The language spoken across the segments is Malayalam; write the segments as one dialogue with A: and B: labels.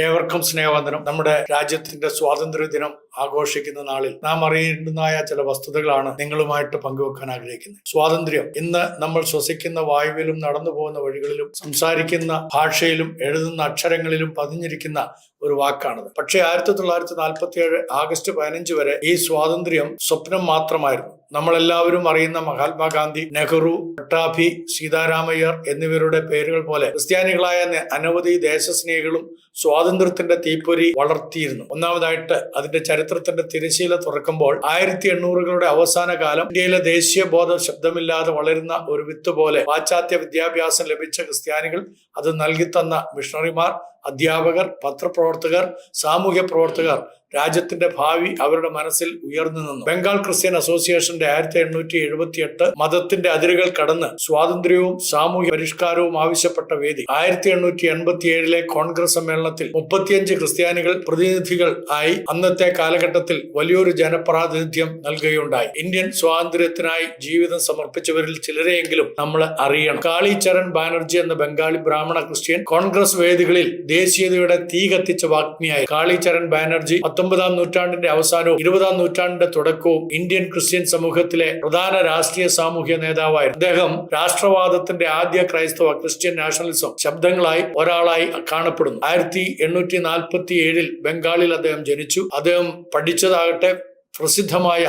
A: ഏവർക്കും സ്നേഹവന്ദനം. നമ്മുടെ രാജ്യത്തിന്റെ സ്വാതന്ത്ര്യ ദിനം ആഘോഷിക്കുന്ന നാളിൽ നാം അറിയേണ്ടുന്നതായ ചില വസ്തുതകളാണ് നിങ്ങളുമായിട്ട് പങ്കുവെക്കാൻ ആഗ്രഹിക്കുന്നത്. സ്വാതന്ത്ര്യം. ഇന്ന് നമ്മൾ ശ്വസിക്കുന്ന വായുവിലും നടന്നു പോകുന്ന വഴികളിലും സംസാരിക്കുന്ന ഭാഷയിലും എഴുതുന്ന അക്ഷരങ്ങളിലും പതിഞ്ഞിരിക്കുന്ന ഒരു വാക്കാണത്. പക്ഷേ ആയിരത്തി തൊള്ളായിരത്തി നാൽപ്പത്തി ഏഴ് ആഗസ്റ്റ് പതിനഞ്ച് വരെ ഈ സ്വാതന്ത്ര്യം സ്വപ്നം മാത്രമായിരുന്നു. നമ്മളെല്ലാവരും അറിയുന്ന മഹാത്മാഗാന്ധി നെഹ്റു പട്ടാഭി സീതാരാമയ്യർ എന്നിവരുടെ പേരുകൾ പോലെ ക്രിസ്ത്യാനികളായ അനവധി ദേശസ്നേഹികളും സ്വാതന്ത്ര്യത്തിന്റെ തീപ്പൊരി വളർത്തിയിരുന്നു. ഒന്നാമതായിട്ട് അതിന്റെ ചരിത്രത്തിന്റെ തിരശീല തുറക്കുമ്പോൾ ആയിരത്തി എണ്ണൂറുകളുടെ അവസാന കാലം ഇന്ത്യയിലെ ദേശീയ ബോധം ശബ്ദമില്ലാതെ വളരുന്ന ഒരു വിത്ത് പോലെ പാശ്ചാത്യ വിദ്യാഭ്യാസം ലഭിച്ച ക്രിസ്ത്യാനികൾ അത് നൽകിത്തന്ന മിഷണറിമാർ അധ്യാപകർ പത്രപ്രവർത്തകർ സാമൂഹ്യ പ്രവർത്തകർ രാജ്യത്തിന്റെ ഭാവി അവരുടെ മനസ്സിൽ ഉയർന്നു നിന്നു. ബംഗാൾ ക്രിസ്ത്യൻ അസോസിയേഷന്റെ ആയിരത്തി എണ്ണൂറ്റി എഴുപത്തി എട്ട് മതത്തിന്റെ അതിരുകൾ കടന്ന് സ്വാതന്ത്ര്യവും സാമൂഹ്യ പരിഷ്കാരവും ആവശ്യപ്പെട്ട വേദി. ആയിരത്തി എണ്ണൂറ്റി എൺപത്തി ഏഴിലെ കോൺഗ്രസ് സമ്മേളനത്തിൽ മുപ്പത്തിയഞ്ച് ക്രിസ്ത്യാനികൾ പ്രതിനിധികൾ ആയി അന്നത്തെ കാലഘട്ടത്തിൽ വലിയൊരു ജനപ്രാതിനിധ്യം നൽകുകയുണ്ടായി. ഇന്ത്യൻ സ്വാതന്ത്ര്യത്തിനായി ജീവിതം സമർപ്പിച്ചവരിൽ ചിലരെയെങ്കിലും നമ്മൾ അറിയണം. കാളിചരൺ ബാനർജി എന്ന ബംഗാളി ബ്രാഹ്മണ ക്രിസ്ത്യൻ കോൺഗ്രസ് വേദികളിൽ ദേശീയതയുടെ തീ കത്തിച്ച വാഗ്മിയായി. കാളിചരൺ ബാനർജി പത്തൊമ്പതാം നൂറ്റാണ്ടിന്റെ അവസാനവും ഇരുപതാം നൂറ്റാണ്ടിന്റെ തുടക്കവും ഇന്ത്യൻ ക്രിസ്ത്യൻ സമൂഹത്തിലെ പ്രധാന രാഷ്ട്രീയ സാമൂഹ്യ നേതാവായിരുന്നു. അദ്ദേഹം രാഷ്ട്രവാദത്തിന്റെ ആദ്യ ക്രൈസ്തവ ക്രിസ്ത്യൻ നാഷണലിസം ശബ്ദങ്ങളായി ഒരാളായി കാണപ്പെടുന്നു. ആയിരത്തി എണ്ണൂറ്റി നാൽപ്പത്തി ഏഴിൽ ബംഗാളിൽ അദ്ദേഹം ജനിച്ചു. അദ്ദേഹം പഠിച്ചതാകട്ടെ പ്രസിദ്ധമായ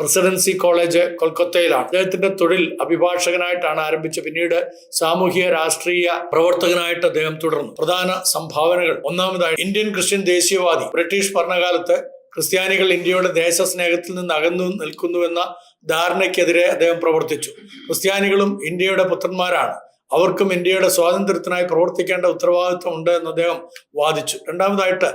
A: പ്രസിഡൻസി കോളേജ് കൊൽക്കത്തയിലാണ്. അദ്ദേഹത്തിന്റെ തൊഴിൽ അഭിഭാഷകനായിട്ടാണ് ആരംഭിച്ചത് പിന്നീട് സാമൂഹിക രാഷ്ട്രീയ പ്രവർത്തകനായിട്ട് അദ്ദേഹം തുടർന്നു. പ്രധാന സംഭാവനകൾ. ഒന്നാമതായി ഇന്ത്യൻ ക്രിസ്ത്യൻ ദേശീയവാദി. ബ്രിട്ടീഷ് ഭരണകാലത്ത് ക്രിസ്ത്യാനികൾ ഇന്ത്യയുടെ ദേശസ്നേഹത്തിൽ നിന്ന് അകന്നു നിൽക്കുന്നുവെന്ന ധാരണയ്ക്കെതിരെ അദ്ദേഹം പ്രവർത്തിച്ചു. ക്രിസ്ത്യാനികളും ഇന്ത്യയുടെ പുത്രന്മാരാണ്. അവർക്കും ഇന്ത്യയുടെ സ്വാതന്ത്ര്യത്തിനായി പ്രവർത്തിക്കേണ്ട ഉത്തരവാദിത്വം ഉണ്ട് എന്ന് അദ്ദേഹം വാദിച്ചു. രണ്ടാമതായിട്ട്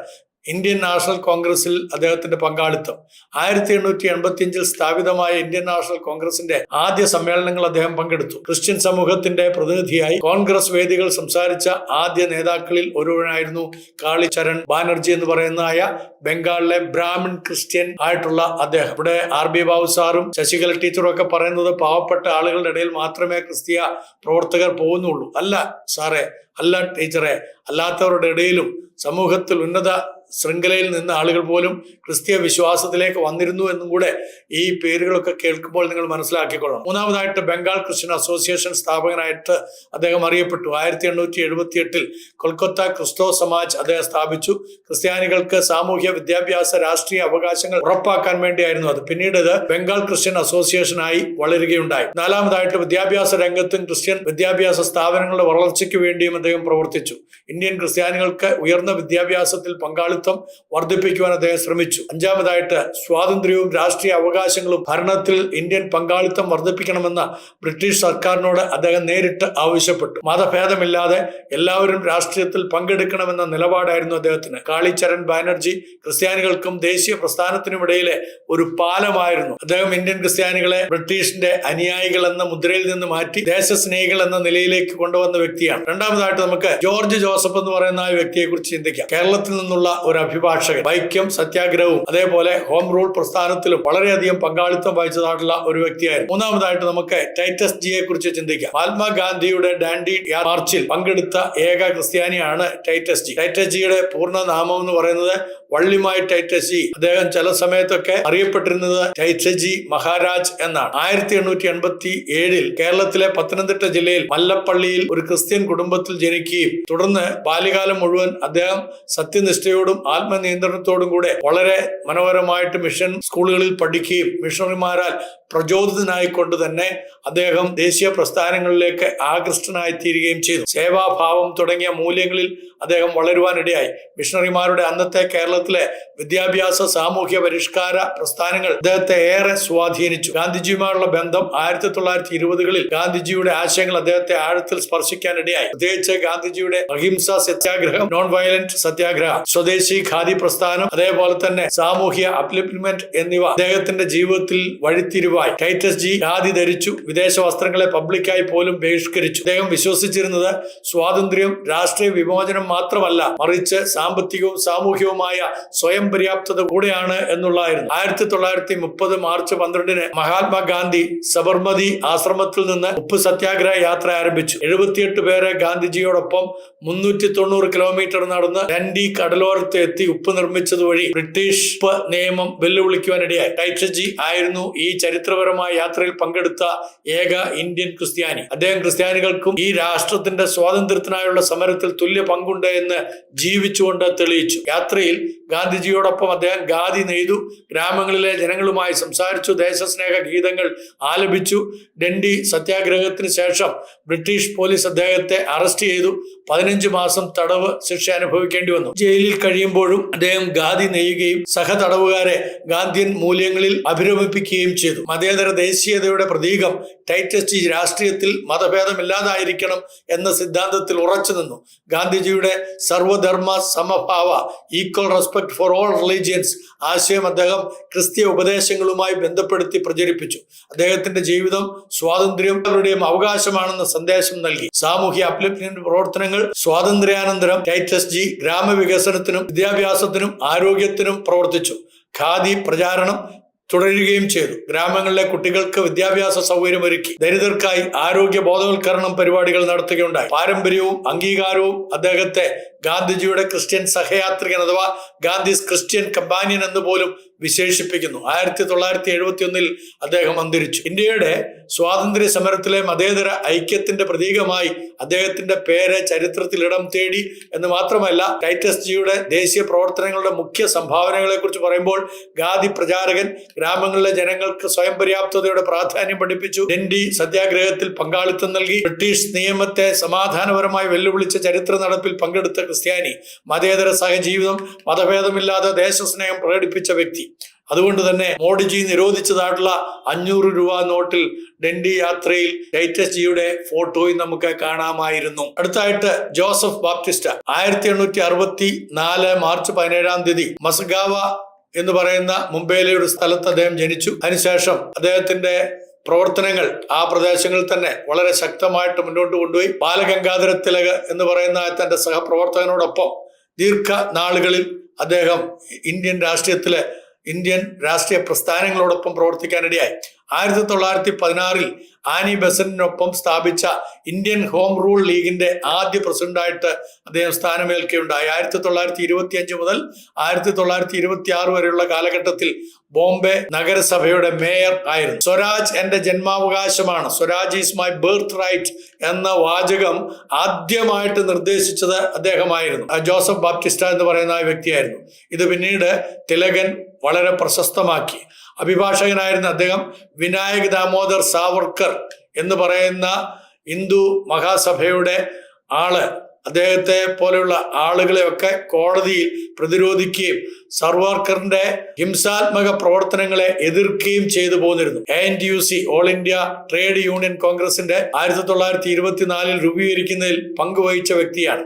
A: ഇന്ത്യൻ നാഷണൽ കോൺഗ്രസിൽ അദ്ദേഹത്തിന്റെ പങ്കാളിത്തം. ആയിരത്തി എണ്ണൂറ്റി എൺപത്തി അഞ്ചിൽ സ്ഥാപിതമായ ഇന്ത്യൻ നാഷണൽ കോൺഗ്രസിന്റെ ആദ്യ സമ്മേളനങ്ങൾ അദ്ദേഹം പങ്കെടുത്തു. ക്രിസ്ത്യൻ സമൂഹത്തിന്റെ പ്രതിനിധിയായി കോൺഗ്രസ് വേദികൾ സംസാരിച്ച ആദ്യ നേതാക്കളിൽ ഒരുവനായിരുന്നു കാളിചരൺ ബാനർജി എന്ന് പറയുന്നതായ ബംഗാളിലെ ബ്രാഹ്മിൺ ക്രിസ്ത്യൻ ആയിട്ടുള്ള അദ്ദേഹം. ഇവിടെ ആർ ബി ബാബു സാറും ശശികല ടീച്ചറും ഒക്കെ പറയുന്നത് പാവപ്പെട്ട ആളുകളുടെ ഇടയിൽ മാത്രമേ ക്രിസ്തീയ പ്രവർത്തകർ പോകുന്നുള്ളൂ. അല്ല സാറേ അല്ല ടീച്ചറെ അല്ലാത്തവരുടെ ഇടയിലും സമൂഹത്തിൽ ഉന്നത ശൃംഖലയിൽ നിന്ന് ആളുകൾ പോലും ക്രിസ്തീയ വിശ്വാസത്തിലേക്ക് വന്നിരുന്നു എന്നും കൂടെ ഈ പേരുകളൊക്കെ കേൾക്കുമ്പോൾ നിങ്ങൾ മനസ്സിലാക്കിക്കൊള്ളണം. മൂന്നാമതായിട്ട് ബംഗാൾ ക്രിസ്ത്യൻ അസോസിയേഷൻ സ്ഥാപകനായിട്ട് അദ്ദേഹം അറിയപ്പെട്ടു. ആയിരത്തി എണ്ണൂറ്റി എഴുപത്തി എട്ടിൽ കൊൽക്കത്ത ക്രിസ്തോ സമാജ് അദ്ദേഹം സ്ഥാപിച്ചു. ക്രിസ്ത്യാനികൾക്ക് സാമൂഹ്യ വിദ്യാഭ്യാസ രാഷ്ട്രീയ അവകാശങ്ങൾ ഉറപ്പാക്കാൻ വേണ്ടിയായിരുന്നു അത്. പിന്നീട് ഇത് ബംഗാൾ ക്രിസ്ത്യൻ അസോസിയേഷനായി വളരുകയുണ്ടായി. നാലാമതായിട്ട് വിദ്യാഭ്യാസ രംഗത്തും ക്രിസ്ത്യൻ വിദ്യാഭ്യാസ സ്ഥാപനങ്ങളുടെ വളർച്ചയ്ക്ക് വേണ്ടിയും അദ്ദേഹം പ്രവർത്തിച്ചു. ഇന്ത്യൻ ക്രിസ്ത്യാനികൾക്ക് ഉയർന്ന വിദ്യാഭ്യാസത്തിൽ പങ്കാളിത്തം വർദ്ധിപ്പിക്കുവാൻ അദ്ദേഹം ശ്രമിച്ചു. അഞ്ചാമതായിട്ട് സ്വാതന്ത്ര്യവും രാഷ്ട്രീയ അവകാശങ്ങളും ഭരണത്തിൽ ഇന്ത്യൻ പങ്കാളിത്തം വർദ്ധിപ്പിക്കണമെന്ന ബ്രിട്ടീഷ് സർക്കാരിനോട് അദ്ദേഹം നേരിട്ട് ആവശ്യപ്പെട്ടു. മതഭേദമില്ലാതെ എല്ലാവരും രാഷ്ട്രീയത്തിൽ പങ്കെടുക്കണമെന്ന നിലപാടായിരുന്നു അദ്ദേഹത്തിന്. കാളിചരൺ ബാനർജി ക്രിസ്ത്യാനികൾക്കും ദേശീയ പ്രസ്ഥാനത്തിനുമിടയിലെ ഒരു പാലമായിരുന്നു. അദ്ദേഹം ഇന്ത്യൻ ക്രിസ്ത്യാനികളെ ബ്രിട്ടീഷിന്റെ അനുയായികൾ എന്ന മുദ്രയിൽ നിന്ന് മാറ്റി ദേശസ്നേഹികൾ എന്ന നിലയിലേക്ക് കൊണ്ടുവന്ന വ്യക്തിയാണ്. രണ്ടാമതായിട്ട് നമുക്ക് ജോർജ് ജോസഫ് എന്ന് പറയുന്ന ആ വ്യക്തിയെ കുറിച്ച് ചിന്തിക്കാം. കേരളത്തിൽ നിന്നുള്ള ഒരു അഭിഭാഷകൻ. വൈക്കം സത്യാഗ്രഹവും അതേപോലെ ഹോം റൂൾ പ്രസ്ഥാനത്തിലും വളരെയധികം പങ്കാളിത്തം വഹിച്ചതായിട്ടുള്ള ഒരു വ്യക്തിയായിരുന്നു. മൂന്നാമതായിട്ട് നമുക്ക് ടൈറ്റസ് ജിയെ കുറിച്ച് ചിന്തിക്കാം. മഹാത്മാഗാന്ധിയുടെ ഡാൻഡി മാർച്ചിൽ പങ്കെടുത്ത ഏക ക്രിസ്ത്യാനിയാണ് ടൈറ്റസ് ജി. ടൈറ്റസ് ജിയുടെ പൂർണ നാമം എന്ന് പറയുന്നത് വള്ളിമായി ടൈറ്റസ് ജി. അദ്ദേഹം ചില സമയത്തൊക്കെ അറിയപ്പെട്ടിരുന്നത് ടൈറ്റസ് ജി മഹാരാജ് എന്നാണ്. ആയിരത്തി എണ്ണൂറ്റി എൺപത്തി ഏഴിൽ കേരളത്തിലെ പത്തനംതിട്ട ജില്ലയിൽ മല്ലപ്പള്ളിയിൽ ഒരു ക്രിസ്ത്യൻ കുടുംബത്തിൽ ജനിക്കുകയും തുടർന്ന് ബാല്യകാലം മുഴുവൻ അദ്ദേഹം സത്യനിഷ്ഠയോടും ആത്മനിയന്ത്രണത്തോടും കൂടെ വളരെ മനോഹരമായിട്ട് മിഷൻ സ്കൂളുകളിൽ പഠിക്കുകയും മിഷണറിമാരാൽ പ്രചോദിതനായിക്കൊണ്ട് തന്നെ അദ്ദേഹം ദേശീയ പ്രസ്ഥാനങ്ങളിലേക്ക് ആകൃഷ്ടനായി തീരുകയും ചെയ്തു. സേവാഭാവം തുടങ്ങിയ മൂല്യങ്ങളിൽ അദ്ദേഹം വളരുവാനിടയായി. മിഷണറിമാരുടെ അന്നത്തെ കേരളത്തിലെ വിദ്യാഭ്യാസ സാമൂഹ്യ പരിഷ്കാര പ്രസ്ഥാനങ്ങൾ അദ്ദേഹത്തെ ഏറെ സ്വാധീനിച്ചു. ഗാന്ധിജിയുമായുള്ള ബന്ധം ആയിരത്തി തൊള്ളായിരത്തി ഇരുപതുകളിൽ ഗാന്ധിജിയുടെ ആശയങ്ങൾ അദ്ദേഹത്തെ ആഴത്തിൽ സ്പർശിക്കാനിടയായി. പ്രത്യേകിച്ച് ഗാന്ധിജിയുടെ അഹിംസ സത്യാഗ്രഹം നോൺ വയലന്റ് സത്യാഗ്രഹം സ്വദേശി ഖാദി പ്രസ്ഥാനം അതേപോലെ തന്നെ സാമൂഹ്യ അപ്ലിപ്മെന്റ് എന്നിവ അദ്ദേഹത്തിന്റെ ജീവിതത്തിൽ വഴിത്തിരിവായി. ടൈറ്റസ് ജി ഖാദി ധരിച്ചു വിദേശ വസ്ത്രങ്ങളെ പബ്ലിക്കായി പോലും ബഹിഷ്കരിച്ചു. അദ്ദേഹം വിശ്വസിച്ചിരുന്നത് സ്വാതന്ത്ര്യം രാഷ്ട്രീയ വിമോചനം മാത്രമല്ല മറിച്ച് സാമ്പത്തികവും സാമൂഹികവുമായ സ്വയം പര്യാപ്തത കൂടെയാണ് എന്നുള്ളതായിരുന്നു. ആയിരത്തി തൊള്ളായിരത്തി മുപ്പത് മാർച്ച് പന്ത്രണ്ടിന് മഹാത്മാഗാന്ധി സബർമതി ആശ്രമത്തിൽ നിന്ന് ഉപ്പ് സത്യാഗ്രഹ യാത്ര ആരംഭിച്ചു. എഴുപത്തിയെട്ട് പേരെ ഗാന്ധിജിയോടൊപ്പം മുന്നൂറ്റി തൊണ്ണൂറ് കിലോമീറ്റർ നടന്ന് ഡൻഡി കടലോരത്ത് എത്തി ഉപ്പ് നിർമ്മിച്ചത് വഴി ബ്രിട്ടീഷ് ഉപ്പ് നിയമം വെല്ലുവിളിക്കുവാനിടയായി. ടൈറ്റജി ആയിരുന്നു ഈ ചരിത്രപരമായ യാത്രയിൽ പങ്കെടുത്ത ഏക ഇന്ത്യൻ ക്രിസ്ത്യാനി. അദ്ദേഹം ക്രിസ്ത്യാനികൾക്കും ഈ രാഷ്ട്രത്തിന്റെ സ്വാതന്ത്ര്യത്തിനായുള്ള സമരത്തിൽ തുല്യ പങ്കുണ്ട് എന്ന് ജീവിച്ചുകൊണ്ട് തെളിയിച്ചു. യാത്രയിൽ ഗാന്ധിജിയോടൊപ്പം അദ്ദേഹം ഗാദി നെയ്തു ഗ്രാമങ്ങളിലെ ജനങ്ങളുമായി സംസാരിച്ചു ദേശസ്നേഹ ഗീതങ്ങൾ ആലപിച്ചു. ഡണ്ടി സത്യാഗ്രഹത്തിന് ശേഷം ബ്രിട്ടീഷ് പോലീസ് അദ്ദേഹത്തെ അറസ്റ്റ് ചെയ്തു. പതിനഞ്ച് മാസം തടവ് ശിക്ഷ അനുഭവിക്കേണ്ടി വന്നു. ജയിലിൽ കഴിയുമ്പോഴും അദ്ദേഹം ഗാദി നെയ്യുകയും സഹതടവുകാരെ ഗാന്ധിയൻ മൂല്യങ്ങളിൽ അഭിരമിപ്പിക്കുകയും ചെയ്തു. മതേതര ദേശീയതയുടെ പ്രതീകം ടൈറ്റസ്റ്റ് രാഷ്ട്രീയത്തിൽ മതഭേദമില്ലാതായിരിക്കണം എന്ന സിദ്ധാന്തത്തിൽ ഉറച്ചു നിന്നു. ഗാന്ധിജിയുടെ സർവധർമ്മ സമഭാവ equal respect for all religions ആശയം അദ്ദേഹം ക്രിസ്തീയ ഉപദേശങ്ങളുമായി ബന്ധപ്പെടുത്തി പ്രചരിപ്പിച്ചു. അദ്ദേഹത്തിന്റെ ജീവിതം സ്വാതന്ത്ര്യങ്ങളുടെയും അവകാശമാണെന്ന സന്ദേശം നൽകി. സാമൂഹ്യ അപ്ലിപ്മെന്റ് പ്രവർത്തനങ്ങൾ സ്വാതന്ത്ര്യാനന്തരം ടൈറ്റസ് ജി ഗ്രാമവികസനത്തിനും വിദ്യാഭ്യാസത്തിനും ആരോഗ്യത്തിനും പ്രവർത്തിച്ചു. ഖാദി പ്രചാരണം തുടരുകയും ചെയ്തു. ഗ്രാമങ്ങളിലെ കുട്ടികൾക്ക് വിദ്യാഭ്യാസ സൗകര്യം ഒരുക്കി ദരിദ്രർക്കായി ആരോഗ്യ ബോധവൽക്കരണം പരിപാടികൾ നടത്തുകയുണ്ടായി. പാരമ്പര്യവും അംഗീകാരവും അദ്ദേഹത്തെ ഗാന്ധിജിയുടെ ക്രിസ്ത്യൻ സഹയാത്രികൻ അഥവാ ഗാന്ധിസ് ക്രിസ്ത്യൻ കമ്പാനിയൻ എന്ന് പോലും വിശേഷിപ്പിക്കുന്നു. ആയിരത്തി തൊള്ളായിരത്തി എഴുപത്തി ഒന്നിൽ അദ്ദേഹം അന്തരിച്ചു. ഇന്ത്യയുടെ സ്വാതന്ത്ര്യ സമരത്തിലെ മതേതര ഐക്യത്തിന്റെ പ്രതീകമായി അദ്ദേഹത്തിന്റെ പേര് ചരിത്രത്തിൽ ഇടം തേടി എന്ന് മാത്രമല്ല ടൈറ്റസ് ജിയുടെ ദേശീയ പ്രവർത്തനങ്ങളുടെ മുഖ്യ സംഭാവനകളെ കുറിച്ച് പറയുമ്പോൾ ഗാന്ധി പ്രചാരകൻ ഗ്രാമങ്ങളിലെ ജനങ്ങൾക്ക് സ്വയം പര്യാപ്തതയുടെ പ്രാധാന്യം പഠിപ്പിച്ചു. ഡൻഡി സത്യാഗ്രഹത്തിൽ പങ്കാളിത്തം നൽകി. ബ്രിട്ടീഷ് നിയമത്തെ സമാധാനപരമായി വെല്ലുവിളിച്ച ചരിത്ര നടപ്പിൽ പങ്കെടുത്ത ക്രിസ്ത്യാനി മതേതര സഹജീവിതം മതഭേദമില്ലാതെ ദേശസ്നേഹം പ്രകടിപ്പിച്ച വ്യക്തി. അതുകൊണ്ട് തന്നെ മോഡിജി നിരോധിച്ചതായിട്ടുള്ള അഞ്ഞൂറ് രൂപ നോട്ടിൽ ഡൻഡി യാത്രയിൽ ടൈറ്റസ് ജിയുടെ ഫോട്ടോയും നമുക്ക് കാണാമായിരുന്നു. അടുത്തായിട്ട് ജോസഫ് ബാപ്റ്റിസ്റ്റ. ആയിരത്തി എണ്ണൂറ്റി അറുപത്തി നാല് മാർച്ച് പതിനേഴാം തീയതി മസ്ഗാവ എന്ന് പറയുന്ന മുംബൈയിലെ ഒരു സ്ഥലത്ത് അദ്ദേഹം ജനിച്ചു. അതിനുശേഷം അദ്ദേഹത്തിന്റെ പ്രവർത്തനങ്ങൾ ആ പ്രദേശങ്ങളിൽ തന്നെ വളരെ ശക്തമായിട്ട് മുന്നോട്ട് കൊണ്ടുപോയി. ബാലഗംഗാധര തിലക് എന്ന് പറയുന്ന തന്റെ സഹപ്രവർത്തകനോടൊപ്പം ദീർഘ നാളുകളിൽ അദ്ദേഹം ഇന്ത്യൻ രാഷ്ട്രീയത്തിലെ ഇന്ത്യൻ രാഷ്ട്രീയ പ്രസ്ഥാനങ്ങളോടൊപ്പം പ്രവർത്തിക്കാനിടയായി ആയിരത്തി തൊള്ളായിരത്തി പതിനാറിൽ ആനി ബെസന്റിനൊപ്പം സ്ഥാപിച്ച ഇന്ത്യൻ ഹോം റൂൾ ലീഗിന്റെ ആദ്യ പ്രസിഡന്റായിട്ട് അദ്ദേഹം സ്ഥാനമേൽക്കുകയുണ്ടായി. ആയിരത്തി തൊള്ളായിരത്തി ഇരുപത്തി അഞ്ച് മുതൽ ആയിരത്തി തൊള്ളായിരത്തി ഇരുപത്തി ആറ് വരെയുള്ള കാലഘട്ടത്തിൽ ബോംബെ നഗരസഭയുടെ മേയർ ആയിരുന്നു. സ്വരാജ് എന്റെ ജന്മാവകാശമാണ്. Swaraj is my birth right എന്ന വാചകം ആദ്യമായിട്ട് നിർദ്ദേശിച്ചത് അദ്ദേഹമായിരുന്നു. ജോസഫ് ബാപ്റ്റിസ്റ്റ എന്ന് പറയുന്ന വ്യക്തിയായിരുന്നു. ഇത് പിന്നീട് തിലകൻ വളരെ പ്രശസ്തമാക്കി. അഭിഭാഷകനായിരുന്ന അദ്ദേഹം വിനായക് ദാമോദർ സാവർക്കർ എന്ന് പറയുന്ന ഹിന്ദു മഹാസഭയുടെ ആൾ. അദ്ദേഹത്തെ പോലെയുള്ള ആളുകളെയൊക്കെ കോടതിയിൽ പ്രതിരോധിക്കുകയും സർവാർക്കറിന്റെ ഹിംസാത്മക പ്രവർത്തനങ്ങളെ എതിർക്കുകയും ചെയ്തു പോന്നിരുന്നു. N T U C All India Trade Union കോൺഗ്രസിന്റെ ആയിരത്തി തൊള്ളായിരത്തി ഇരുപത്തിനാലിൽ രൂപീകരിക്കുന്നതിൽ പങ്കുവഹിച്ച വ്യക്തിയാണ്.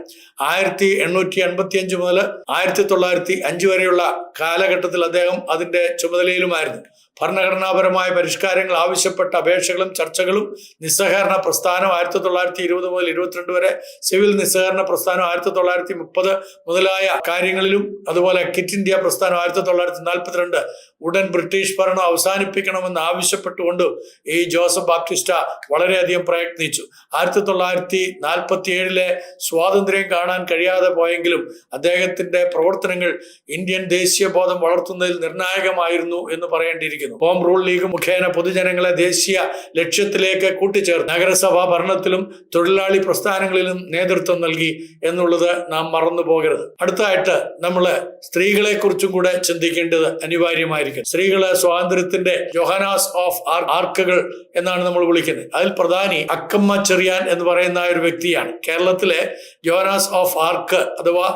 A: ആയിരത്തി എണ്ണൂറ്റി അൻപത്തി അഞ്ച് മുതൽ ആയിരത്തി തൊള്ളായിരത്തി അഞ്ച് വരെയുള്ള കാലഘട്ടത്തിൽ അദ്ദേഹം അതിന്റെ ചുമതലയിലുമായിരുന്നു. ഭരണഘടനാപരമായ പരിഷ്കാരങ്ങൾ ആവശ്യപ്പെട്ട അപേക്ഷകളും ചർച്ചകളും നിസ്സഹകരണ പ്രസ്ഥാനം ആയിരത്തി തൊള്ളായിരത്തി ഇരുപത് മുതൽ ഇരുപത്തിരണ്ട് വരെ സിവിൽ നിസ്സഹകരണ പ്രസ്ഥാനം ആയിരത്തി തൊള്ളായിരത്തി മുപ്പത് മുതലായ കാര്യങ്ങളിലും അതുപോലെ കിറ്റ് ഇന്ത്യ പ്രസ്ഥാനം ആയിരത്തി തൊള്ളായിരത്തി നാൽപ്പത്തിരണ്ട് ഉടൻ ബ്രിട്ടീഷ് ഭരണം അവസാനിപ്പിക്കണമെന്ന് ആവശ്യപ്പെട്ടുകൊണ്ട് ഈ ജോസഫ് ബാപ്റ്റിസ്റ്റ വളരെയധികം പ്രയത്നിച്ചു. ആയിരത്തി തൊള്ളായിരത്തി നാൽപ്പത്തി ഏഴിലെ സ്വാതന്ത്ര്യം കാണാൻ കഴിയാതെ പോയെങ്കിലും അദ്ദേഹത്തിന്റെ പ്രവർത്തനങ്ങൾ ഇന്ത്യൻ ദേശീയ ബോധം വളർത്തുന്നതിൽ നിർണായകമായിരുന്നു എന്ന് പറയേണ്ടിയിരിക്കുന്നു. ഹോം റൂൾ ലീഗ് മുഖേന പൊതുജനങ്ങളെ ദേശീയ ലക്ഷ്യത്തിലേക്ക് കൂട്ടിച്ചേർത്ത് നഗരസഭാ ഭരണത്തിലും തൊഴിലാളി പ്രസ്ഥാനങ്ങളിലും നേതൃത്വം നൽകി എന്നുള്ളത് നാം മറന്നു പോകരുത് അടുത്തായിട്ട് നമ്മൾ സ്ത്രീകളെ കുറിച്ചും കൂടെ ചിന്തിക്കേണ്ടത് അനിവാര്യമായിരിക്കും. സ്ത്രീകളെ സ്വാതന്ത്ര്യത്തിന്റെ ജോഹനാസ് ഓഫ് ആർക്കുകൾ എന്നാണ് നമ്മൾ വിളിക്കുന്നത്. അതിൽ പ്രധാനി അക്കമ്മ ചെറിയാൻ എന്ന് പറയുന്ന ഒരു വ്യക്തിയാണ്. കേരളത്തിലെ ജോഹനാസ് ഓഫ് ആർക്ക് അഥവാ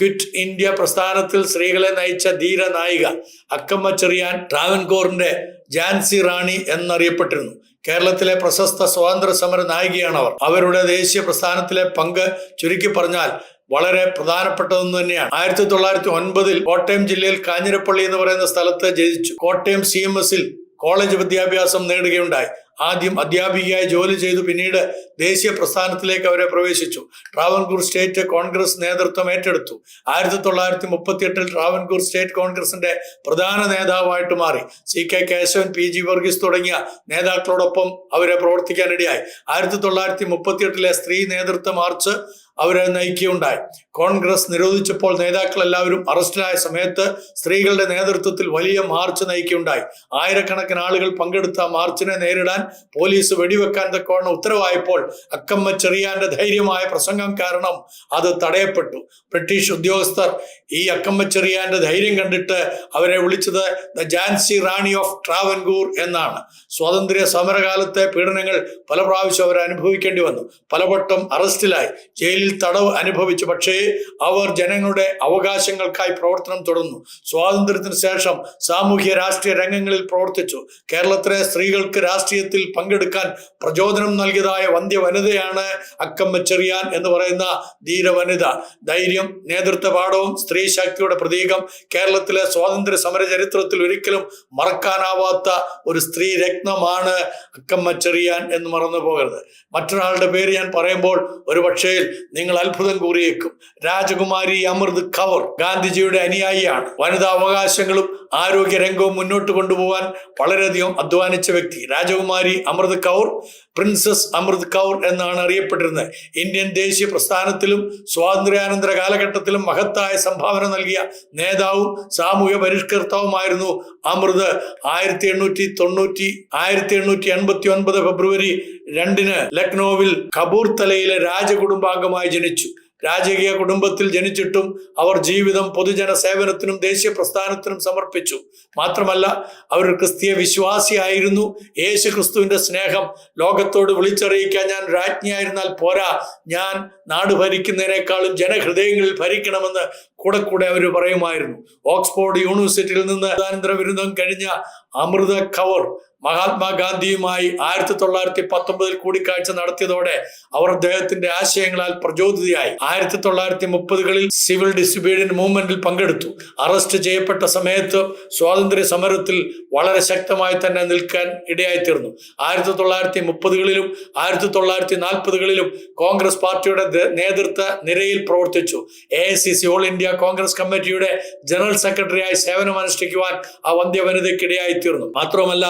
A: ക്വിറ്റ് ഇന്ത്യ പ്രസ്ഥാനത്തിൽ സ്ത്രീകളെ നയിച്ച ധീര നായിക അക്കമ്മ ചെറിയാൻ ട്രാവൻകോറിന്റെ ജാൻസി റാണി എന്നറിയപ്പെട്ടിരുന്നു. കേരളത്തിലെ പ്രശസ്ത സ്വാതന്ത്ര്യ സമര നായികയാണ് അവർ അവരുടെ ദേശീയ പ്രസ്ഥാനത്തിലെ പങ്ക് ചുരുക്കി പറഞ്ഞാൽ വളരെ പ്രധാനപ്പെട്ടതെന്ന് തന്നെയാണ്. ആയിരത്തി തൊള്ളായിരത്തി ഒൻപതിൽ കോട്ടയം ജില്ലയിൽ കാഞ്ഞിരപ്പള്ളി എന്ന് പറയുന്ന സ്ഥലത്ത് ജനിച്ചു. കോട്ടയം സി എം എസിൽ കോളേജ് വിദ്യാഭ്യാസം നേടുകയുണ്ടായി. ആദ്യം അധ്യാപികയായി ജോലി ചെയ്തു പിന്നീട് ദേശീയ പ്രസ്ഥാനത്തിലേക്ക് അവരെ പ്രവേശിച്ചു. ട്രാവൻകൂർ സ്റ്റേറ്റ് കോൺഗ്രസ് നേതൃത്വം ഏറ്റെടുത്തു. ആയിരത്തി തൊള്ളായിരത്തി മുപ്പത്തി എട്ടിൽ ട്രാവൻകൂർ സ്റ്റേറ്റ് കോൺഗ്രസിന്റെ പ്രധാന നേതാവായിട്ട് മാറി. C K Kesavan P G Varghese തുടങ്ങിയ നേതാക്കളോടൊപ്പം അവരെ പ്രവർത്തിക്കാനിടയായി. ആയിരത്തി തൊള്ളായിരത്തി മുപ്പത്തി എട്ടിലെ സ്ത്രീ നേതൃത്വ മാർച്ച് അവരെ നയിക്കുകയുണ്ടായി. കോൺഗ്രസ് നിരോധിച്ചപ്പോൾ നേതാക്കൾ എല്ലാവരും അറസ്റ്റിലായ സമയത്ത് സ്ത്രീകളുടെ നേതൃത്വത്തിൽ വലിയ മാർച്ച് നയിക്കുകയുണ്ടായി. ആയിരക്കണക്കിന് ആളുകൾ പങ്കെടുത്ത മാർച്ചിനെ നേരിടാൻ പോലീസ് വെടിവെക്കാൻ തക്കവണ്ണം ഉത്തരവായപ്പോൾ അക്കമ്മ ചെറിയാന്റെ ധൈര്യമായ പ്രസംഗം കാരണം അത് തടയപ്പെട്ടു. ബ്രിട്ടീഷ് ഉദ്യോഗസ്ഥർ ഈ അക്കമ്മ ചെറിയാന്റെ ധൈര്യം കണ്ടിട്ട് അവരെ വിളിച്ചത് ദ ജാൻസി റാണി ഓഫ് ട്രാവൻകൂർ എന്നാണ്. സ്വാതന്ത്ര്യ സമരകാലത്തെ പീഡനങ്ങൾ പല പ്രാവശ്യം അവർ അനുഭവിക്കേണ്ടി വന്നു. പലവട്ടം അറസ്റ്റിലായി. ജയിലിൽ തടവ് അനുഭവിച്ചു. പക്ഷേ അവർ ജനങ്ങളുടെ അവകാശങ്ങൾക്കായി പ്രവർത്തനം തുടർന്നു. സ്വാതന്ത്ര്യത്തിന് ശേഷം സാമൂഹ്യ രാഷ്ട്രീയ രംഗങ്ങളിൽ പ്രവർത്തിച്ചു. കേരളത്തിലെ സ്ത്രീകൾക്ക് രാഷ്ട്രീയത്തിൽ പങ്കെടുക്കാൻ പ്രചോദനം നൽകിയതായ വന്ധ്യ വനിതയാണ് അക്കമ്മ ചെറിയാൻ എന്ന് പറയുന്ന ധീര വനിത ധൈര്യം നേതൃത്വ പാഠവും സ്ത്രീ ശക്തിയുടെ പ്രതീകം കേരളത്തിലെ സ്വാതന്ത്ര്യ സമര ചരിത്രത്തിൽ ഒരിക്കലും മറക്കാനാവാത്ത ഒരു സ്ത്രീ രത്നമാണ് അക്കമ്മ ചെറിയാൻ എന്ന് മറന്നു പോകരുത് മറ്റൊരാളുടെ പേര് ഞാൻ പറയുമ്പോൾ ഒരു പക്ഷേ നിങ്ങൾ അത്ഭുതം കൂറിയേക്കും. രാജകുമാരി അമൃത് കവർ ഗാന്ധിജിയുടെ അനുയായിയാണ്. വനിതാ അവകാശങ്ങളും ആരോഗ്യ രംഗവും മുന്നോട്ട് കൊണ്ടുപോകാൻ വളരെയധികം അധ്വാനിച്ച വ്യക്തി. രാജകുമാരി അമൃത് കൗർ പ്രിൻസസ് അമൃത് കൗർ എന്നാണ് അറിയപ്പെട്ടിരുന്നത്. ഇന്ത്യൻ ദേശീയ പ്രസ്ഥാനത്തിലും സ്വാതന്ത്ര്യാനന്തര കാലഘട്ടത്തിലും മഹത്തായ സംഭാവന നൽകിയ നേതാവും സാമൂഹ്യ പരിഷ്കർത്താവുമായിരുന്നു അമൃത്. ആയിരത്തി എണ്ണൂറ്റി തൊണ്ണൂറ്റി ആയിരത്തി എണ്ണൂറ്റി എൺപത്തി ഒൻപത് ഫെബ്രുവരി രണ്ടിന് ലക്നൌവിൽ കപൂർത്തലയിലെ രാജകുടുംബാംഗമായി ജനിച്ചു. രാജകീയ കുടുംബത്തിൽ ജനിച്ചിട്ടും അവർ ജീവിതം പൊതുജന സേവനത്തിനും ദേശീയ പ്രസ്ഥാനത്തിനും സമർപ്പിച്ചു. മാത്രമല്ല അവർ ക്രിസ്തീയ വിശ്വാസിയായിരുന്നു. യേശു ക്രിസ്തുവിന്റെ സ്നേഹം ലോകത്തോട് വിളിച്ചറിയിക്കാൻ ഞാൻ രാജ്ഞിയായിരുന്നാൽ പോരാ ഞാൻ നാട് ഭരിക്കുന്നതിനേക്കാളും ജനഹൃദയങ്ങളിൽ ഭരിക്കണമെന്ന് കൂടെ കൂടെ അവർ പറയുമായിരുന്നു. ഓക്സ്ഫോർഡ് യൂണിവേഴ്സിറ്റിയിൽ നിന്ന് ബിരുദം കഴിഞ്ഞ അമൃത കവർ മഹാത്മാഗാന്ധിയുമായി ആയിരത്തി തൊള്ളായിരത്തി പത്തൊമ്പതിൽ കൂടിക്കാഴ്ച നടത്തിയതോടെ അവർ അദ്ദേഹത്തിന്റെ ആശയങ്ങളാൽ പ്രചോദിതയായി. ആയിരത്തി തൊള്ളായിരത്തി മുപ്പതുകളിൽ സിവിൽ ഡിസ്ട്രിബ്യൂഷൻ മൂവ്മെന്റിൽ പങ്കെടുത്തു. അറസ്റ്റ് ചെയ്യപ്പെട്ട സമയത്ത് സ്വാതന്ത്ര്യ സമരത്തിൽ വളരെ ശക്തമായി തന്നെ നിൽക്കാൻ ഇടയായിത്തീർന്നു. ആയിരത്തി തൊള്ളായിരത്തി മുപ്പതുകളിലും ആയിരത്തി തൊള്ളായിരത്തി നാൽപ്പതുകളിലും കോൺഗ്രസ് പാർട്ടിയുടെ നേതൃത്വ നിരയിൽ പ്രവർത്തിച്ചു. A I C C All India Congress കമ്മിറ്റിയുടെ ജനറൽ സെക്രട്ടറിയായി സേവനമനുഷ്ഠിക്കുവാൻ ആ വന്ധ്യ വനിതയ്ക്കിടയായിത്തീർന്നു മാത്രമല്ല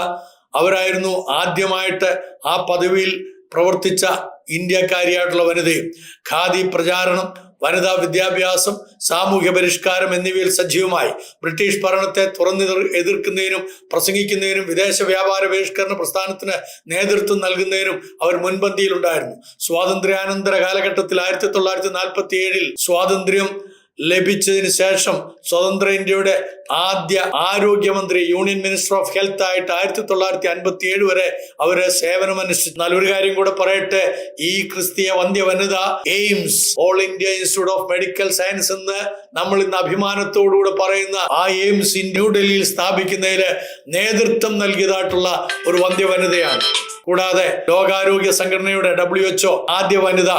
A: അവരായിരുന്നു ആദ്യമായിട്ട് ആ പദവിയിൽ പ്രവർത്തിച്ച ഇന്ത്യക്കാരിയായിട്ടുള്ള വനിതയും. ഖാദി പ്രചാരണം വനിതാ വിദ്യാഭ്യാസം സാമൂഹ്യ പരിഷ്കാരം എന്നിവയിൽ സജീവമായി. ബ്രിട്ടീഷ് ഭരണത്തെ തുറന്നു എതിർക്കുന്നതിനും പ്രസംഗിക്കുന്നതിനും വിദേശ വ്യാപാര ബഹിഷ്കരണ പ്രസ്ഥാനത്തിന് നേതൃത്വം നൽകുന്നതിനും അവർ മുൻപന്തിയിലുണ്ടായിരുന്നു. സ്വാതന്ത്ര്യാനന്തര കാലഘട്ടത്തിൽ ആയിരത്തി തൊള്ളായിരത്തി നാൽപ്പത്തി ഏഴിൽ സ്വാതന്ത്ര്യം ലഭിച്ചതിന് ശേഷം സ്വതന്ത്ര ഇന്ത്യയുടെ ആദ്യ ആരോഗ്യമന്ത്രി യൂണിയൻ മിനിസ്റ്റർ ഓഫ് ഹെൽത്ത് ആയിട്ട് ആയിരത്തി തൊള്ളായിരത്തി അൻപത്തി ഏഴ് വരെ അവരെ സേവനമനുഷ്ഠിച്ചു ഒരു കാര്യം കൂടെ പറയട്ടെ. ഈ ക്രിസ്തീയ വന്ധ്യ വനിത AIIMS All India Institute of Medical Science എന്ന് നമ്മൾ ഇന്ന് അഭിമാനത്തോടുകൂടെ പറയുന്ന ആ എയിംസ് ന്യൂഡൽഹിയിൽ സ്ഥാപിക്കുന്നതിന് നേതൃത്വം നൽകിയതായിട്ടുള്ള ഒരു വന്ധ്യ വനിതയാണ്. കൂടാതെ ലോകാരോഗ്യ സംഘടനയുടെ ഡബ്ല്യു എച്ച്ഒ ആദ്യ വനിത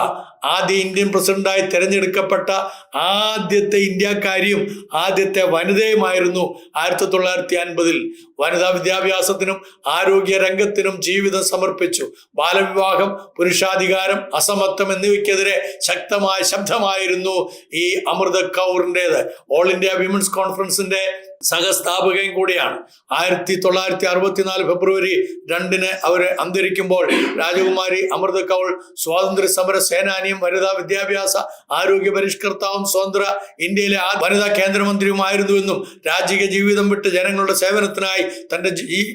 A: ആദ്യ ഇന്ത്യൻ പ്രസിഡന്റായി തെരഞ്ഞെടുക്കപ്പെട്ട ആദ്യത്തെ ഇന്ത്യക്കാരിയും ആദ്യത്തെ വനിതയുമായിരുന്നു ആയിരത്തി തൊള്ളായിരത്തി അൻപതിൽ വനിതാ വിദ്യാഭ്യാസത്തിനും ആരോഗ്യ രംഗത്തിനും ജീവിതം സമർപ്പിച്ചു. ബാലവിവാഹം പുരുഷാധികാരം അസമത്വം എന്നിവയ്ക്കെതിരെ ശക്തമായ ശബ്ദമായിരുന്നു ഈ അമൃത കൗറിന്റെത്. ഓൾ ഇന്ത്യ വിമൻസ് കോൺഫറൻസിന്റെ സഹസ്ഥാപകയും കൂടിയാണ്. ആയിരത്തി തൊള്ളായിരത്തി അറുപത്തിനാല് ഫെബ്രുവരി രണ്ടിന് അവരെ അന്തരിക്കുമ്പോൾ രാജകുമാരി അമൃത കൗൾ സ്വാതന്ത്ര്യ സമര സേനാനിയും വനിതാ വിദ്യാഭ്യാസ ആരോഗ്യ പരിഷ്കർത്താവും സ്വതന്ത്ര ഇന്ത്യയിലെ വനിതാ കേന്ദ്രമന്ത്രിയുമായിരുന്നുവെന്നും രാജ്യ ജീവിതം വിട്ട് ജനങ്ങളുടെ സേവനത്തിനായി തന്റെ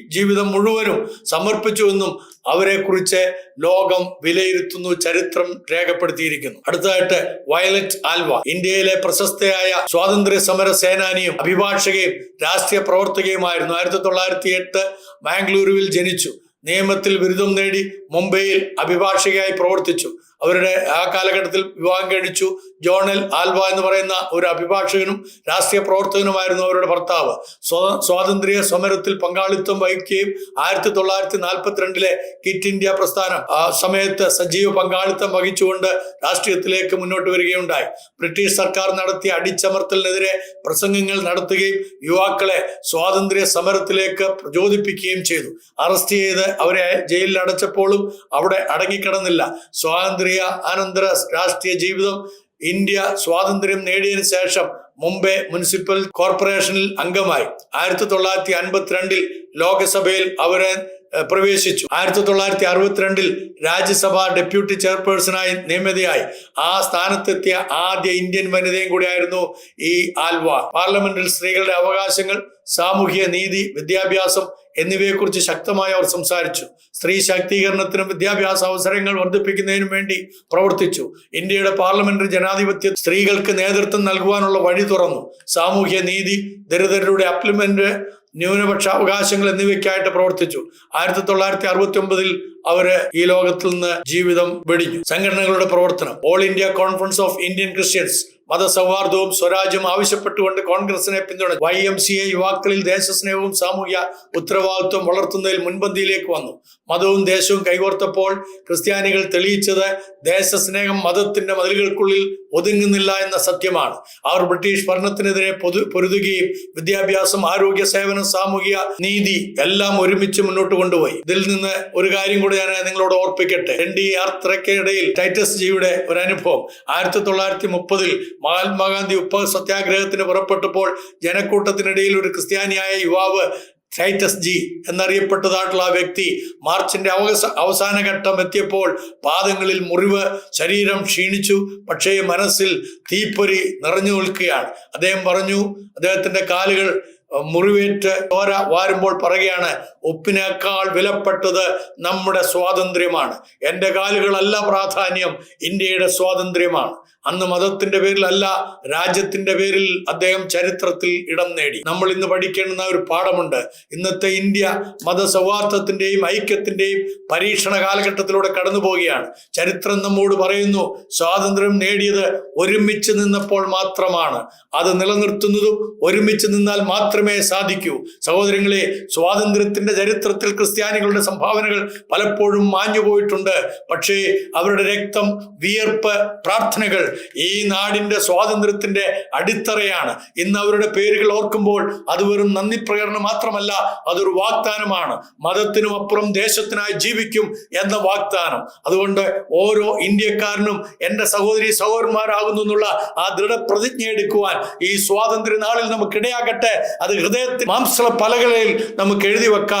A: ജീവിതം മുഴുവനും സമർപ്പിച്ചുവെന്നും അവരെ കുറിച്ച് ലോകം വിലയിരുത്തുന്നു ചരിത്രം രേഖപ്പെടുത്തിയിരിക്കുന്നു. അടുത്തതായിട്ട് വയലറ്റ് ആൽവ. ഇന്ത്യയിലെ പ്രശസ്തയായ സ്വാതന്ത്ര്യ സമര സേനാനിയും അഭിഭാഷകയും രാഷ്ട്രീയ പ്രവർത്തകയുമായിരുന്നു. ആയിരത്തി തൊള്ളായിരത്തി എട്ട് മാംഗ്ലൂരുവിൽ ജനിച്ചു. നിയമത്തിൽ ബിരുദം നേടി മുംബൈയിൽ അഭിഭാഷകയായി പ്രവർത്തിച്ചു. അവരുടെ ആ കാലഘട്ടത്തിൽ വിവാഹം കഴിച്ചു. ജോണൽ ആൽവ എന്ന് പറയുന്ന ഒരു അഭിഭാഷകനും രാഷ്ട്രീയ പ്രവർത്തകനുമായിരുന്നു അവരുടെ ഭർത്താവ്. സ്വ- സ്വാതന്ത്ര്യ സമരത്തിൽ പങ്കാളിത്തം വഹിക്കുകയും ആയിരത്തി തൊള്ളായിരത്തി നാൽപ്പത്തിരണ്ടിലെ കിറ്റ് ഇന്ത്യ പ്രസ്ഥാനം ആ സമയത്ത് സജീവ പങ്കാളിത്തം വഹിച്ചുകൊണ്ട് രാഷ്ട്രീയത്തിലേക്ക് മുന്നോട്ട് വരികയുണ്ടായി. ബ്രിട്ടീഷ് സർക്കാർ നടത്തിയ അടിച്ചമർത്തലിനെതിരെ പ്രസംഗങ്ങൾ നടത്തുകയും യുവാക്കളെ സ്വാതന്ത്ര്യ സമരത്തിലേക്ക് പ്രചോദിപ്പിക്കുകയും ചെയ്തു. അറസ്റ്റ് ചെയ്ത് അവരെ ജയിലിൽ അടച്ചപ്പോഴും അവിടെ അടങ്ങിക്കിടന്നില്ല. സ്വാതന്ത്ര്യ അനന്തര രാഷ്ട്രീയ ജീവിതം ഇന്ത്യ സ്വാതന്ത്ര്യം നേടിയതിനു ശേഷം മുംബൈ മുനിസിപ്പൽ കോർപ്പറേഷനിൽ അംഗമായി. ആയിരത്തി തൊള്ളായിരത്തി അൻപത്തിരണ്ടിൽ ലോകസഭയിൽ അവരെ പ്രവേശിച്ചു. ആയിരത്തി തൊള്ളായിരത്തി അറുപത്തിരണ്ടിൽ രാജ്യസഭ ഡെപ്യൂട്ടി ചെയർപേഴ്സണായി നിയമിതയായി. ആ സ്ഥാനത്തെത്തിയ ആദ്യ ഇന്ത്യൻ വനിതയും കൂടിയായിരുന്നു ഈ ആൽവ. പാർലമെന്റിൽ സ്ത്രീകളുടെ അവകാശങ്ങൾ സാമൂഹ്യ നീതി വിദ്യാഭ്യാസം എന്നിവയെക്കുറിച്ച് ശക്തമായി അവർ സംസാരിച്ചു. സ്ത്രീ ശാക്തീകരണത്തിനും വിദ്യാഭ്യാസ അവസരങ്ങൾ വർദ്ധിപ്പിക്കുന്നതിനും വേണ്ടി പ്രവർത്തിച്ചു. ഇന്ത്യയുടെ പാർലമെന്ററി ജനാധിപത്യ സ്ത്രീകൾക്ക് നേതൃത്വം നൽകുവാനുള്ള വഴി തുറന്നു. സാമൂഹ്യ നീതി ദരിദ്രരുടെ അപ്ലിമെന്റ് ന്യൂനപക്ഷ അവകാശങ്ങൾ എന്നിവയ്ക്കായിട്ട് പ്രവർത്തിച്ചു. ആയിരത്തി തൊള്ളായിരത്തി അറുപത്തി ഒമ്പതിൽ അവർ ഈ ലോകത്തിൽ നിന്ന് ജീവിതം വെടിഞ്ഞു. സംഘടനകളുടെ പ്രവർത്തനം. All India Conference of Indian Christians മതസൗഹാർദ്ദവും സ്വരാജ്യവും ആവശ്യപ്പെട്ടുകൊണ്ട് കോൺഗ്രസിനെ പിന്തുണ വൈ എം സി എ യുവാക്കളിൽ ദേശസ്നേഹവും സാമൂഹ്യ ഉത്തരവാദിത്വം വളർത്തുന്നതിൽ മുൻപന്തിയിലേക്ക് വന്നു. മതവും ദേശവും കൈകോർത്തപ്പോൾ ക്രിസ്ത്യാനികൾ തെളിയിച്ചത് ദേശസ്നേഹം മതത്തിന്റെ മതിലുകൾക്കുള്ളിൽ ഒതുങ്ങുന്നില്ല എന്ന സത്യമാണ്. അവർ ബ്രിട്ടീഷ് ഭരണത്തിനെതിരെ പൊതു പൊരുതുകയും വിദ്യാഭ്യാസം ആരോഗ്യ സേവനം സാമൂഹ്യ നീതി എല്ലാം ഒരുമിച്ച് മുന്നോട്ട് കൊണ്ടുപോയി. ഇതിൽ നിന്ന് ഒരു കാര്യം കൂടി ഞാൻ നിങ്ങളോട് ഓർപ്പിക്കട്ടെ. എൻ ഡി ത്രക്കയുടെ ടൈറ്റസ് ജിയുടെ ഒരു അനുഭവം. ആയിരത്തി തൊള്ളായിരത്തി മുപ്പതിൽ മഹാത്മാഗാന്ധി ഉപ്പ് സത്യാഗ്രഹത്തിന് പുറപ്പെട്ടപ്പോൾ ജനക്കൂട്ടത്തിനിടയിൽ ഒരു ക്രിസ്ത്യാനിയായ യുവാവ് ടൈറ്റസ് ജി എന്നറിയപ്പെട്ടതായിട്ടുള്ള ആ വ്യക്തി മാർച്ചിന്റെ അവസ അവസാന ഘട്ടം എത്തിയപ്പോൾ പാദങ്ങളിൽ മുറിവ് ശരീരം ക്ഷീണിച്ചു. പക്ഷേ മനസ്സിൽ തീപ്പൊരി നിറഞ്ഞു നിൽക്കുകയാണ്. അദ്ദേഹം പറഞ്ഞു അദ്ദേഹത്തിന്റെ കാലുകൾ മുറിവേറ്റ് ചോര വാരുമ്പോൾ പറയുകയാണ് ഉപ്പിനേക്കാൾ വിലപ്പെട്ടത് നമ്മുടെ സ്വാതന്ത്ര്യമാണ്. എന്റെ കാലുകളല്ല പ്രാധാന്യം ഇന്ത്യയുടെ സ്വാതന്ത്ര്യമാണ്. അന്ന് മതത്തിന്റെ പേരിലല്ല രാജ്യത്തിന്റെ പേരിൽ അദ്ദേഹം ചരിത്രത്തിൽ ഇടം നേടി. നമ്മൾ ഇന്ന് പഠിക്കേണ്ടുന്ന ഒരു പാഠമുണ്ട്. ഇന്നത്തെ ഇന്ത്യ മതസൗഹാർദ്ദത്തിന്റെയും ഐക്യത്തിന്റെയും പരീക്ഷണ കാലഘട്ടത്തിലൂടെ കടന്നു പോവുകയാണ് ചരിത്രം നമ്മോട് പറയുന്നു സ്വാതന്ത്ര്യം നേടിയത് ഒരുമിച്ച് നിന്നപ്പോൾ മാത്രമാണ്. അത് നിലനിർത്തുന്നതും ഒരുമിച്ച് നിന്നാൽ മാത്രമേ സാധിക്കൂ. സഹോദരങ്ങളെ സ്വാതന്ത്ര്യത്തിന്റെ ചരിത്രത്തിൽ ക്രിസ്ത്യാനികളുടെ സംഭാവനകൾ പലപ്പോഴും മാഞ്ഞു പോയിട്ടുണ്ട് പക്ഷേ അവരുടെ രക്തം വിയർപ്പ് പ്രാർത്ഥനകൾ ഈ നാടിന്റെ സ്വാതന്ത്ര്യത്തിന്റെ അടിത്തറയാണ്. ഇന്ന് അവരുടെ പേരുകൾ ഓർക്കുമ്പോൾ അത് വെറും നന്ദി പ്രകടനം മാത്രമല്ല അതൊരു വാഗ്ദാനമാണ്. മതത്തിനും അപ്പുറം ദേശത്തിനായി ജീവിക്കും എന്ന വാഗ്ദാനം. അതുകൊണ്ട് ഓരോ ഇന്ത്യക്കാരനും എന്റെ സഹോദരി സഹോദരന്മാരാകുന്നു എന്നുള്ള ആ ദൃഢപ്രതിജ്ഞ എടുക്കുവാൻ ഈ സ്വാതന്ത്ര്യ നാളിൽ നമുക്ക് ഇടയാകട്ടെ അത് ഹൃദയത്തിൽ മാംസള പലകളിൽ നമുക്ക് എഴുതി വെക്കാം.